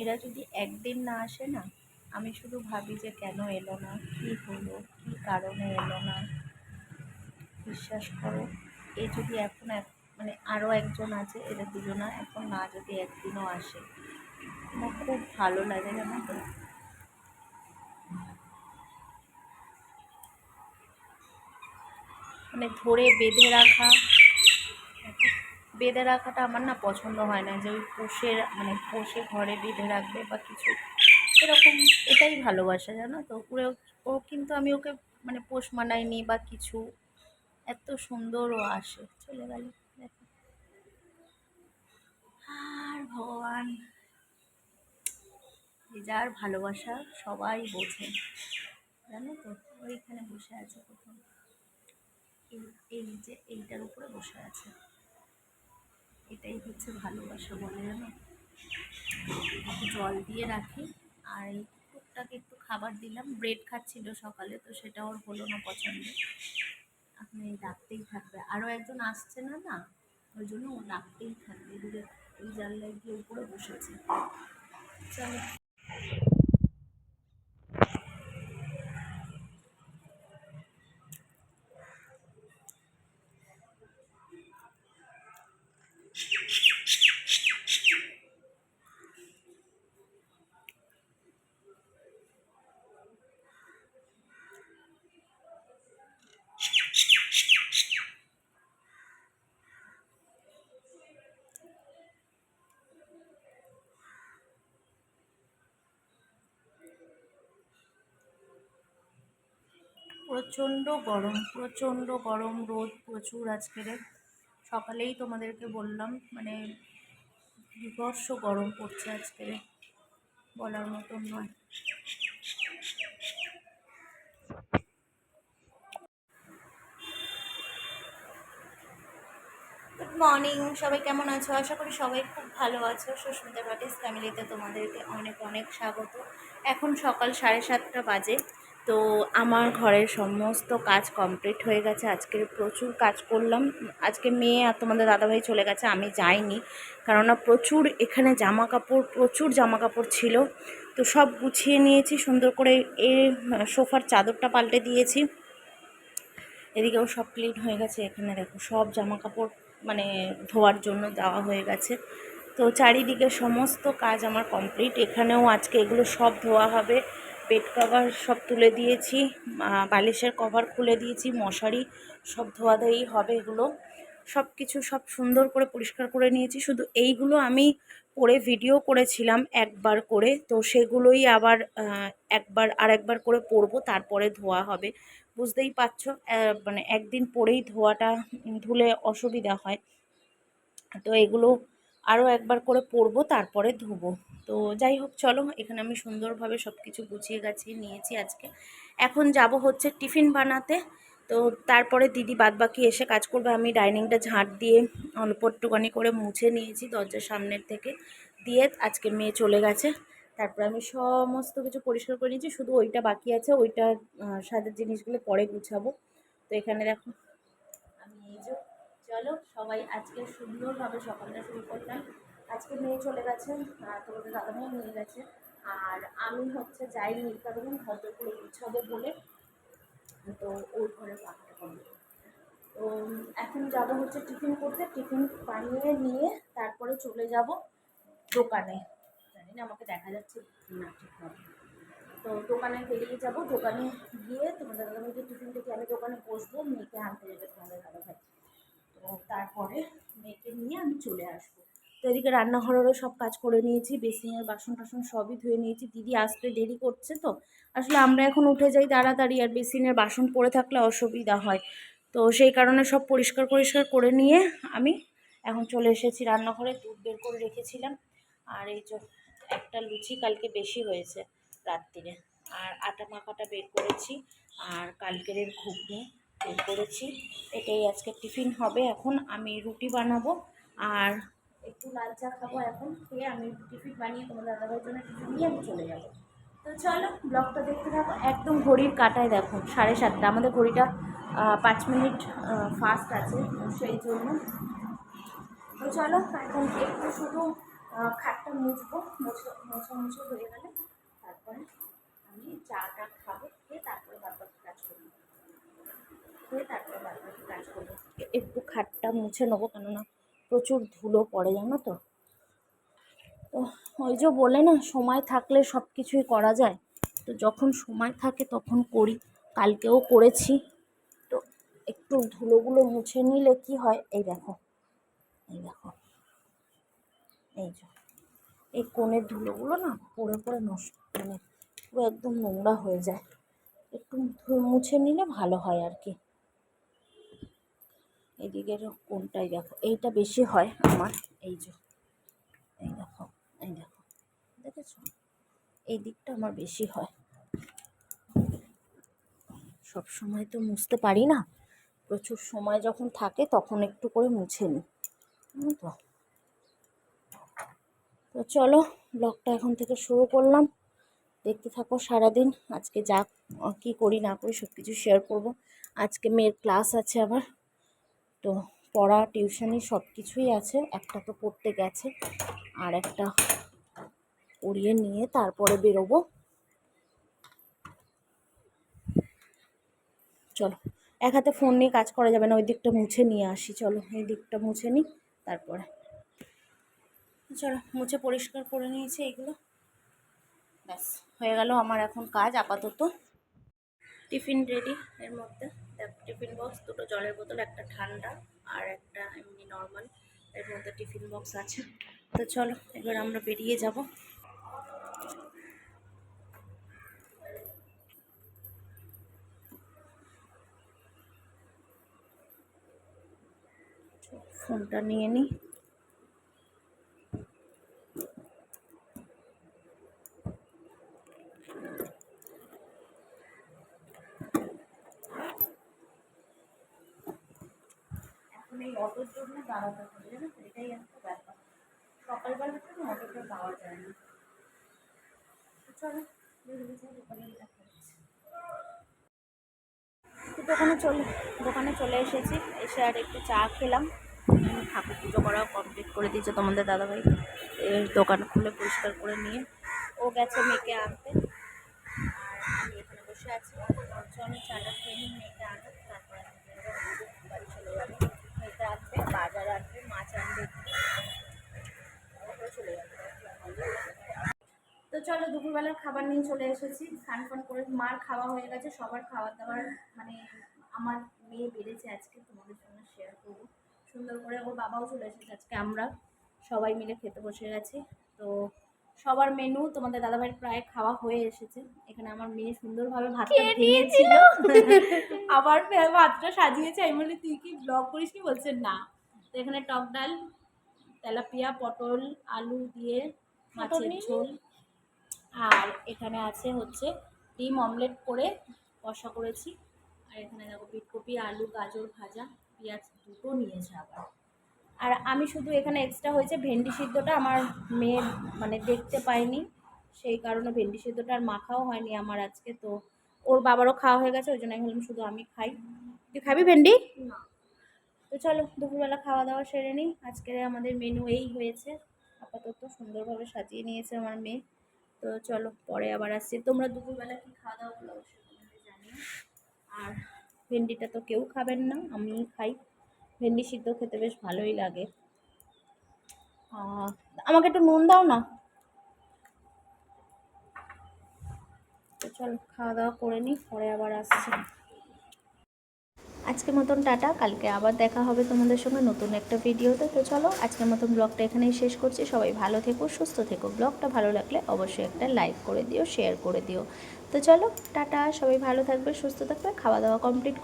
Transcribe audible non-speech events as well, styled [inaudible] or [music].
এরা যদি একদিন না আসে না, আমি শুধু ভাবি যে কেন এলো না, কী হলো, কী কারণে এলো না। বিশ্বাস করো, এ যদি এখন এক মানে আরও একজন আছে এদের দুজনা এখন না যদি একদিনও আসে, আমার খুব ভালো লাগে জানো মানে ধরে বেঁধে রাখা বেঁধে রাখাটা আমার না পছন্দ হয় না, যে ওই পোষে মানে পোষে ঘরে বেঁধে রাখবে বা কিছু। এরকম এটাই ভালোবাসা, জানো তো? ওরে, ও কিন্তু আমি ওকে মানে পোষ মানাইনি বা কিছু। এত সুন্দর ও আসে, চলে গেল। আর ভগবান, যে যার ভালোবাসা সবাই বোঝে, জানো তো? ওইখানে বসে আছে প্রথম। এই এই যে, এইটার উপরে বসে আছে। এটাই হচ্ছে ভালোবাসা বলে জানো? জল দিয়ে রাখি। আর এই কুকুরটাকে একটু খাবার দিলাম। ব্রেড খাচ্ছিল সকালে, তো সেটা ওর হলো না পছন্দ। এই ডাকতেই থাকবে। আরও একজন আসছে না না? ওই জন্য ও ডাকতেই থাকবে। এদিকে ওই জানলায় গিয়ে উপরে বসেছে। চলো। প্রচণ্ড গরম প্রচণ্ড গরম রোদ প্রচুর আজকের। সকালেই তোমাদেরকে বললাম মানে বিভৎস গরম পড়ছে আজকের, বলার মতন নয়। গুড মর্নিং সবাই কেমন আছো? আশা করি সবাই খুব ভালো আছো। সুস্মিতা ভাটিস ফ্যামিলিতে তোমাদেরকে অনেক অনেক স্বাগত। এখন সকাল সাড়ে সাতটা বাজে। তো আমার ঘরের সমস্ত কাজ কমপ্লিট হয়ে গেছে। আজকের প্রচুর কাজ করলাম। আজকে মেয়ে আর তোমাদের দাদাভাই চলে গেছে, আমি যাইনি। কেননা প্রচুর এখানে জামা কাপড় প্রচুর জামা কাপড় ছিল। তো সব গুছিয়ে নিয়েছি, সুন্দর করে এ, সোফার চাদরটা পাল্টে দিয়েছি। এদিকেও সব ক্লিন হয়ে গেছে। এখানে দেখো সব জামা কাপড় মানে ধোয়ার জন্য দেওয়া হয়ে গেছে। তো চারিদিকে সমস্ত কাজ আমার কমপ্লিট এখানেও আজকে এগুলো সব ধোয়া হবে। বেড কভার সব তুলে দিয়েছি বালিশের কভার খুলে দিয়েছি, মশারি সব ধোয়া ধোয়াধোয়ি হবে এগুলো। সব কিছু সব সুন্দর করে পরিষ্কার করে নিয়েছি। শুধু এইগুলো আমি পরে ভিডিও করেছিলাম একবার করে, তো সেগুলোই আবার একবার আর একবার করে পরবো, তারপরে ধোয়া হবে। বুঝতেই পারছ মানে একদিন পরেই ধোয়াটা ধুলে অসুবিধা হয়। তো এগুলো আরও একবার করে পরবো, তারপরে ধুবো। তো যাই হোক, চলো, এখানে আমি সুন্দরভাবে সব কিছু গুছিয়ে গাছিয়ে নিয়েছি আজকে। এখন যাব হচ্ছে টিফিন বানাতে। তো তারপরে দিদি বাদবাকি এসে কাজ করবে, আমি ডাইনিংটা ঝাঁট দিয়ে অল্প একটুখানি করে মুছে নিয়েছি দরজার সামনের থেকে। দিয়ে আজকে মেয়ে চলে গেছে। তারপরে আমি সমস্ত কিছু পরিষ্কার করে নিয়েছি, শুধু ওইটা বাকি আছে, ওইটা সাজার জিনিসগুলো পরে গুছাবো। তো এখানে দেখো চলো, সবাই আজকে সুন্দরভাবে সকালটা শুরু করলাম। আজকে মেয়ে চলে গেছে তোমাদের দাদাভাই নিয়ে গেছে। আর আমি হচ্ছে যাইনি কারণ ভদ্র করে গুছাবো বলে। তো ওর ঘরে পাকটা করব তো এখন যাব হচ্ছে টিফিন করতে, টিফিন বানিয়ে নিয়ে তারপরে চলে যাব দোকানে। জানি না, আমাকে দেখা যাচ্ছে না ঠিকভাবে তো দোকানে বেরিয়ে যাব, দোকানে গিয়ে তোমাদের দাদাভাইকে টিফিন থেকে আমি দোকানে বসবো? মেয়েকে আনতে যাবে তোমাদের দাদাভাই। তো তারপরে মেয়েকে নিয়ে আমি চলে আসব। তো এদিকে রান্নাঘরেরও সব কাজ করে নিয়েছি, বেসিনের বাসন টাসন সবই ধুয়ে নিয়েছি। দিদি আসতে দেরি করছে তো। আসলে আমরা এখন উঠে যাই তাড়াতাড়ি আর বেসিনের বাসন পড়ে থাকলে অসুবিধা হয়। তো সেই কারণে সব পরিষ্কার পরিষ্কার করে নিয়ে আমি এখন চলে এসেছি রান্নাঘরে, দুধ বের করে রেখেছিলাম। আর এই যে একটা লুচি কালকে বেশি হয়েছে রাত্রিরে আর আটা মাখাটা বের করেছি। আর কালকের ঘুগনি। করেছি। এটাই আজকে টিফিন হবে। এখন আমি রুটি বানাবো আর একটু লাল চা খাব এখন খেয়ে আমি টিফিন বানিয়ে তোমার দাদাভাইয়ের জন্য টিফিন নিয়ে আমি চলে যাব। তো চলো, ব্লগটা দেখতে থাকো। একদম ঘড়ির কাটায় দেখো, সাড়ে সাতটা। আমাদের ঘড়িটা পাঁচ মিনিট ফাস্ট আছে সেই জন্য। তো চলো, এখন একটু শুধু খাটটা মুছবো। মুছো, মোছা মুছো হয়ে গেলে তারপরে আমি চাটা খাব, খেয়ে তারপরে বাদবাকি কাজ করব। একটু খাটটা মুছে নেব, কেননা প্রচুর ধুলো পড়ে, জানো তো। তো ওই যে বলে না, সময় থাকলে সব কিছুই করা যায়। তো যখন সময় থাকে তখন করি, কালকেও করেছি। তো একটু ধুলোগুলো মুছে নিলে কি হয়, এই দেখো এই দেখো, এই যে, এই কোণের ধুলোগুলো না পড়ে পড়ে নষ্ট মানে পুরো একদম নোংরা হয়ে যায়। একটু মুছে নিলে ভালো হয় আর কি। এদিকের কোনটাই দেখো। এইটা বেশি হয় আমার। এই যে, এই দেখো এই দেখো, দেখেছ? এই দিকটা আমার বেশি হয়। সব সময় তো মুছতে পারি না। প্রচুর সময় যখন থাকে তখন একটু করে মুছে নিই। তো। তো চলো, ব্লগটা এখন থেকে শুরু করলাম। দেখতে থাকো সারাদিন। আজকে যা কী করি না করি সব কিছু শেয়ার করব। আজকে মেয়ের ক্লাস আছে আবার। তো পড়া, টিউশনি সব কিছুই আছে। একটা তো পড়তে গেছে, আর একটা পড়িয়ে নিয়ে তারপরে বেরোবো। চলো, এক হাতে ফোন নিয়ে কাজ করা যাবে না, ওই দিকটা মুছে নিয়ে আসি। চলো, এই দিকটা মুছে নিই, তারপরে। চলো, মুছে পরিষ্কার করে নিয়েছি এগুলো। ব্যাস, হয়ে গেল আমার এখন কাজ, আপাতত। টিফিন রেডি এর মধ্যে। দেখ, টিফিন বক্স দুটো জলের বোতল, একটা ঠান্ডা আর একটা এমনি নর্মাল এর মধ্যে টিফিন বক্স আছে। তো চলো, এবার আমরা বেরিয়ে যাব। ফোনটা নিয়ে নিই জন্য দাঁড়াতে হবে জানো তো? এটাই একটা ব্যাপার। সকালবেলা তো না অটোটা পাওয়া যায় না। দোকানে চলে দোকানে চলে এসেছি, এসে আর একটু চা খেলাম। ঠাকুর পুজো করাও কমপ্লিট করে দিয়েছে তোমাদের দাদাভাই। দোকান খুলে পরিষ্কার করে নিয়ে ও গেছে মেয়েকে আনতে। আর আমি এখানে বসে আছি। চলো চাটা খেয়ে নিই, মেয়েকে আনুক, তারপরে চলে যাব। আসবে মাছ আনবে। তো চলো, দুপুরবেলার খাবার নিয়ে চলে এসেছি। স্নান ফান করে মার খাওয়া হয়ে গেছে, সবার খাবার দাওয়ার মানে আমার মেয়ে বেড়েছে আজকে, তোমাদের সঙ্গে শেয়ার করব। সুন্দর করে ওর বাবাও চলে এসেছে আজকে, আমরা সবাই মিলে খেতে বসে গেছি। তো সবার মেনু তোমাদের দাদাভাইয়ের প্রায় খাওয়া হয়ে এসেছে। এখানে আমার মেয়ে সুন্দরভাবে ভাতটা ভেঙেছিল। [laughs] আবার ভাতটা সাজিয়েছে। আমি বলি তুই কি ব্লগ করিস নি বলছে না। তো এখানে টক ডাল তেলাপিয়া পটল আলু দিয়ে মাছের ঝোল। আর এখানে আছে হচ্ছে ডিম অমলেট করে কষা করেছি। আর এখানে দেখো বিটকপি আলু গাজর ভাজা পেঁয়াজ দুটো নিয়েছে আবার। আর আমি শুধু এখানে এক্সট্রা হয়েছে ভেন্ডি সিদ্ধটা আমার মেয়ে মানে দেখতে পাইনি। সেই কারণে ভেন্ডি সিদ্ধটা আর মাখাও হয়নি আমার আজকে তো ওর বাবারও খাওয়া হয়ে গেছে ওই জন্য আমি শুধু আমি খাই। তুই খাবি ভেন্ডি? তো চলো দুপুরবেলা খাওয়া দাওয়া সেরে নিই। আজকের আমাদের মেনু এই হয়েছে। আপাতত সুন্দরভাবে সাজিয়ে নিয়েছে আমার মেয়ে। তো চলো পরে আবার আসছি। তোমরা দুপুরবেলা কি খাওয়া দাওয়া করো অবশ্যই জানিও। আর ভেন্ডিটা তো কেউ খাবেন না আমিই খাই। ভেন্ডি সিদ্ধ খেতে বেশ ভালোই লাগে। আমাকে একটু নুন দাও না? চল খাওয়া দাওয়া করে নিই পরে আবার আসছি। আজকের মতন টাটা কালকে আবার দেখা হবে তোমাদের সঙ্গে নতুন একটা ভিডিওতে। তো চলো আজকের মতন ব্লগটা এখানেই শেষ করছি। সবাই ভালো থেকো সুস্থ থেকো। ব্লগটা ভালো লাগলে অবশ্যই একটা লাইক করে দিও শেয়ার করে দিও। তো চলো টাটা সবাই ভালো থাকবে সুস্থ থাকবে খাওয়া দাওয়া কমপ্লিট